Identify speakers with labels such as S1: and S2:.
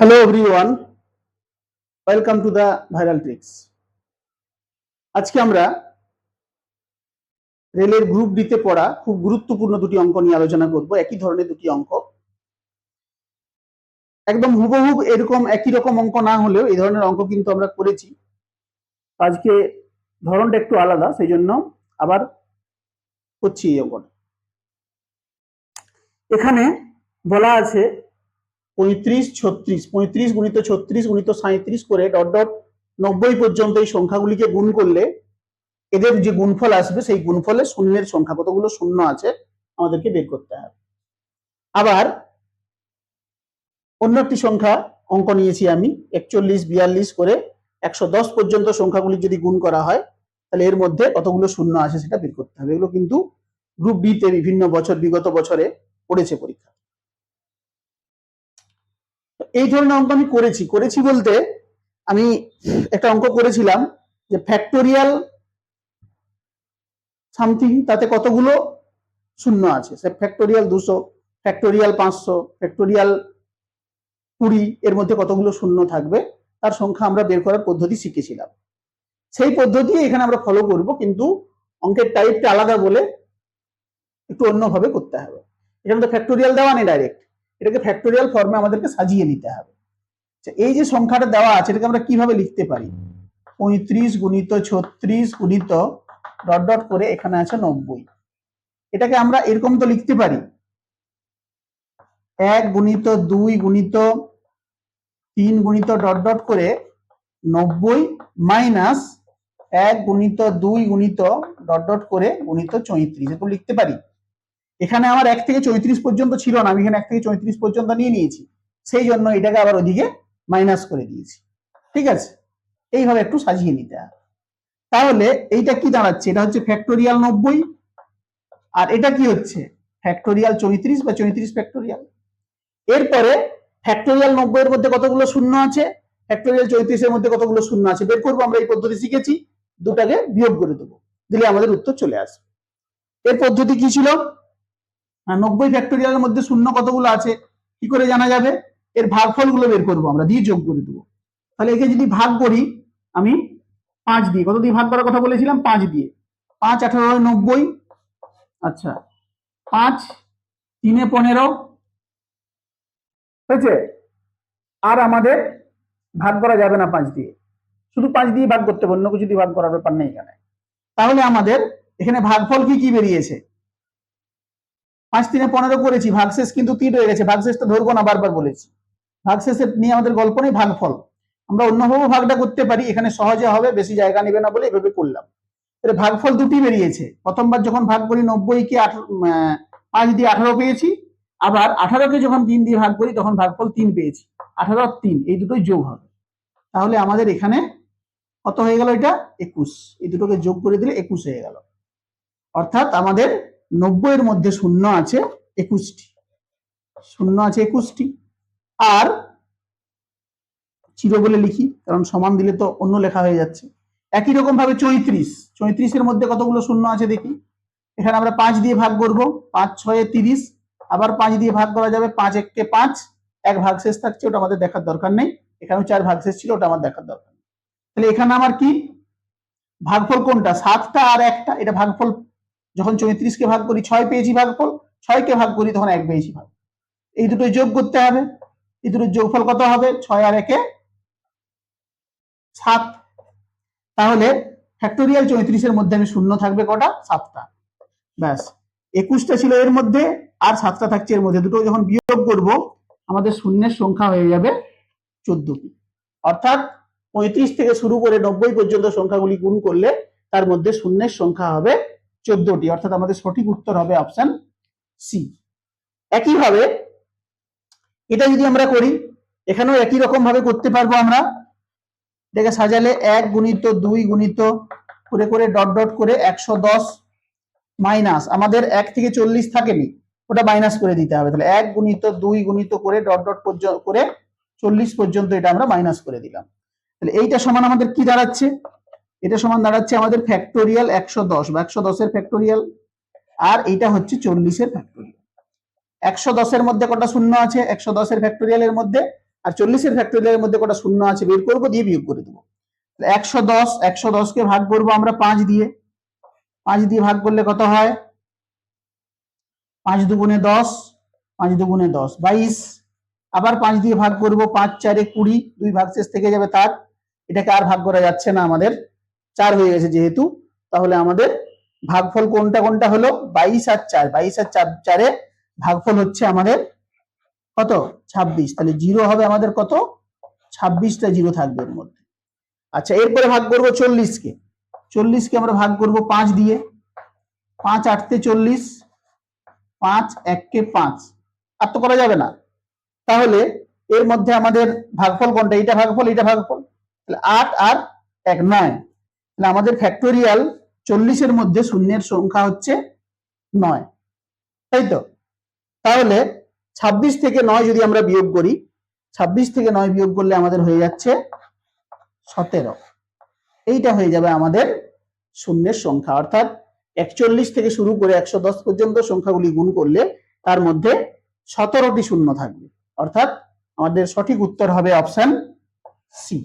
S1: Hello everyone welcome to the viral tricks আজকে আমরা রেলের গ্রুপ ডিতে পড়া খুব গুরুত্বপূর্ণ দুটি অঙ্ক নিয়ে আলোচনা করব। একই ধরনের দুটি অঙ্ক। একদম হুবহুব এরকম একই রকম অঙ্ক না হলেও এই ধরনের অঙ্ক কিন্তু আমরা করেছি। আজকে ধরনটা একটু আলাদা সেই জন্য আবার করছি এই অঙ্কটা। এখানে বলা আছে পঁয়ত্রিশ, ছত্রিশ, পঁয়ত্রিশ গুণিত ছত্রিশ গুণিত সাঁত্রিশ করে ডট ডট নব্বই পর্যন্ত এই সংখ্যাগুলিকে গুণ করলে এদের যে গুণফল আসবে, সেই গুণফলে শূন্যের সংখ্যা কতগুলো শূন্য আছে আমাদেরকে বের করতে হবে। আবার অন্য একটি সংখ্যা অঙ্ক নিয়েছি আমি, একচল্লিশ, বিয়াল্লিশ করে একশো দশ পর্যন্ত সংখ্যাগুলি যদি গুণ করা হয়, তাহলে এর মধ্যে কতগুলো শূন্য আছে সেটা বের করতে হবে। এগুলো কিন্তু গ্রুপ ডিতে বিভিন্ন বছর, বিগত বছরে পড়েছে পরীক্ষা। এই ধরনের অঙ্ক আমি করেছি। করেছি বলতে আমি একটা অঙ্ক করেছিলাম যে ফ্যাক্টোরিয়াল সামথিং তাতে কতগুলো শূন্য আছে। সে ফ্যাক্টোরিয়াল দুশো ফ্যাক্টোরিয়াল পাঁচশো ফ্যাক্টোরিয়াল কুড়ি, এর মধ্যে কতগুলো শূন্য থাকবে, তার সংখ্যা আমরা বের করার পদ্ধতি শিখেছিলাম। সেই পদ্ধতি এখানে আমরা ফলো করব, কিন্তু অঙ্কের টাইপটা আলাদা বলে একটু অন্যভাবে করতে হবে। এখানে তো ফ্যাক্টোরিয়াল দেওয়া নেই ডাইরেক্ট এটাকে ফ্যাক্টোরিয়াল ফর্মে আমাদেরকে সাজিয়ে নিতে হবে। আচ্ছা, এই যে সংখ্যাটা দেওয়া আছে এটাকে আমরা কীভাবে লিখতে পারি? পঁয়ত্রিশ গুণিত ছত্রিশ গুণিত ডট ডট করে এখানে আছে নব্বই। এটাকে আমরা এরকম তো লিখতে পারি। এক গুণিত দুই গুণিত তিন গুণিত ডট ডট করে নব্বই মাইনাস এক গুণিত দুই গুণিত ডট ডট করে গুণিত চৈত্রিশ এরকম লিখতে পারি। এখানে আমার এক থেকে চৈত্রিশ পর্যন্ত ছিল না, আমি এখানে এক থেকে চৈত্রিশ পর্যন্ত নিয়ে নিয়েছি। সেই জন্য এটাকে আবার ওদিকে মাইনাস করে দিয়েছি। ঠিক আছে? এইভাবে একটু সাজিয়ে নিতে হবে। তাহলে এইটা কি দাঁড়াচ্ছে? এটা হচ্ছে ফ্যাক্টোরিয়াল নব্বই। আর এটা কি হচ্ছে? ফ্যাক্টোরিয়াল চৌত্রিশ বা চৌত্রিশ ফ্যাক্টোরিয়াল এরপরে ফ্যাক্টোরিয়াল নব্বই এর মধ্যে কতগুলো শূন্য আছে? ফ্যাক্টোরিয়াল চৌত্রিশের মধ্যে কতগুলো শূন্য আছে? বের করব, আমরা এই পদ্ধতি শিখেছি। দুটাকে বিয়োগ করে দেবো। দিলে আমাদের উত্তর চলে আসবে। এর পদ্ধতি কি ছিল? নব্বই ফ্যাক্টোরিয়ালের মধ্যে শূন্য কতগুলো আছে, কি করে জানা যাবে? এর ভাগফলগুলো বের করব আমরা, দিয়ে যোগ করে দেবো। তাহলে একে যদি ভাগ করি, আমি পাঁচ দিয়ে, কত দিয়ে ভাগ করার কথা বলেছিলাম? পাঁচ দিয়ে। পাঁচ, আঠারো নব্বই। আচ্ছা পাঁচ, তিনে পনেরো। হয়েছে? আর আমাদের ভাগ করা যাবে না পাঁচ দিয়ে। শুধু পাঁচ দিয়ে ভাগ করতে অন্য কিছু দিয়ে ভাগ করার ব্যাপার নেই এখানে। তাহলে আমাদের এখানে ভাগফল কি কি বেরিয়েছে? পাঁচ তিনে পনেরো করেছি, ভাগশেষ কিন্তু তিন রয়ে গেছে ভাগশেষটা ধরবো না বারবার বলেছি। ভাগশেষের নিয়ে আমাদের গল্প নেই ভাগফল আমরা অন্যভাবে ভাগটা করতে পারি, এখানে সহজে হবে, বেশি জায়গা নেবে না বলে এভাবে করলাম। তাহলে ভাগফল দুটি বেরিয়েছে। প্রথমবার যখন ভাগ করি নব্বই কে পাঁচ দিয়ে আঠারো পেয়েছি, আবার আঠারোকে যখন তিন দিয়ে ভাগ করি তখন ভাগফল তিন পেয়েছি। আঠারো আর তিন, এই দুটোই যোগ হবে। তাহলে আমাদের এখানে কত হয়ে গেল এটা? একুশ। এই দুটোকে যোগ করে দিলে একুশ হয়ে গেল। অর্থাৎ আমাদের নব্বই এর মধ্যে শূন্য আছে একুশটি। শূন্য আছে একুশটি। আর চির বলে লিখি, কারণ সমান দিলে তো অন্য লেখা হয়ে যাচ্ছে। একই রকম ভাবে চৈত্রিশ। চৈত্রিশের মধ্যে কতগুলো শূন্য আছে দেখি? এখানে আমরা পাঁচ দিয়ে ভাগ করব। পাঁচ, ছয়ে তিরিশ। আবার পাঁচ দিয়ে ভাগ করা যাবে পাঁচ এককে পাঁচ। এক ভাগ শেষ থাকছে, ওটা আমাদের দেখার দরকার নেই। এখানেও চার ভাগ শেষ ছিল, ওটা আমার দেখার দরকার নেই। তাহলে এখানে আমার কি? ভাগফল কোনটা? সাতটা আর একটা, এটা ভাগফল যখন চৌত্রিশকে ভাগ করি, ছয় পেয়েছি ভাগফল ছয়কে ভাগ করি, তখন এক পেয়েছি ভাগ। এই দুটো যোগ করতে হবে। এই দুটোর যোগফল কত হবে? ছয় আর একে সাত। তাহলে ফ্যাক্টোরিয়াল চৌত্রিশের মধ্যে আমি শূন্য থাকবে কটা? সাতটা। ব্যাস। একুশটা ছিল এর মধ্যে, আর সাতটা থাকছে এর মধ্যে। দুটো যখন বিয়োগ করব, আমাদের শূন্যের সংখ্যা হয়ে যাবে চোদ্দটি। অর্থাৎ পঁয়ত্রিশ থেকে শুরু করে নব্বই পর্যন্ত সংখ্যাগুলি গুণ করলে তার মধ্যে শূন্যের সংখ্যা হবে চোদ্দটি, অর্থাৎ আমাদের সঠিক উত্তর হবে অপশন সি একইভাবে এটা যদি আমরা করি, এখানেও একই রকম ভাবে করতে পারব আমরা। এটাকে সাজালে এক গুণিত দুই গুণিত করে করে ডট ডট করে একশো দশ মাইনাস আমাদের এক থেকে চল্লিশ থাকেনি, ওটা মাইনাস করে দিতে হবে। তাহলে এক গুণিত দুই গুণিত করে ডট ডট পর্যন্ত করে চল্লিশ পর্যন্ত এটা আমরা মাইনাস করে দিলাম। তাহলে এইটা সমান আমাদের কি দাঁড়াচ্ছে? এটা সমান দাঁড়াচ্ছে আমাদের ফ্যাক্টোরিয়াল একশো দশ বা একশো দশের ফ্যাক্টোরিয়াল আর এটা হচ্ছে চল্লিশের ফ্যাক্টোরিয়াল একশো দশের মধ্যে কটা শূন্য আছে? একশো দশের ফ্যাক্টোরিয়ালের মধ্যে, আর চল্লিশের ফ্যাক্টোরিয়ালের মধ্যে কটা শূন্য আছে? বের করব দিয়ে বিয়োগ করে দেবো। একশো দশ, একশো দশকে ভাগ করব আমরা পাঁচ দিয়ে। পাঁচ দিয়ে ভাগ করলে কত হয়? পাঁচ দুগুণে দশ, পাঁচ দুগুণে দশ, বাইশ। আবার পাঁচ দিয়ে ভাগ করব, পাঁচ, চারে কুড়ি, দুই ভাগ শেষ থেকে যাবে তার। এটাকে আর ভাগ করা যাচ্ছে না আমাদের। চার হয়ে গেছে যেহেতু, তাহলে আমাদের ভাগফল কোনটা কোনটা হলো? বাইশ আর চার। বাইশ আর চার, চারে ভাগফল হচ্ছে আমাদের কত? ছাব্বিশ। তাহলে জিরো হবে আমাদের কত? ছাব্বিশটা জিরো থাকবে এর মধ্যে। আচ্ছা এরপরে ভাগ করব চল্লিশকে। চল্লিশকে আমরা ভাগ করব পাঁচ দিয়ে। পাঁচ আটতে চল্লিশ, পাঁচ এককে পাঁচ। আর তো করা যাবে না। তাহলে এর মধ্যে আমাদের ভাগফল কোনটা? এটা ভাগফল এটা ভাগফল। তাহলে আট আর এক, নয়। তাহলে আমাদের ফ্যাক্টোরিয়াল চল্লিশের মধ্যে শূন্যের সংখ্যা হচ্ছে নয়। তাই তো তাহলে ছাব্বিশ থেকে নয় যদি আমরা বিয়োগ করি, ছাব্বিশ থেকে নয় বিয়োগ করলে আমাদের হয়ে যাচ্ছে সতেরো। এইটা হয়ে যাবে আমাদের শূন্যের সংখ্যা। অর্থাৎ একচল্লিশ থেকে শুরু করে একশো দশ পর্যন্ত সংখ্যাগুলি গুণ করলে তার মধ্যে সতেরোটি শূন্য থাকবে। অর্থাৎ আমাদের সঠিক উত্তর হবে অপশন সি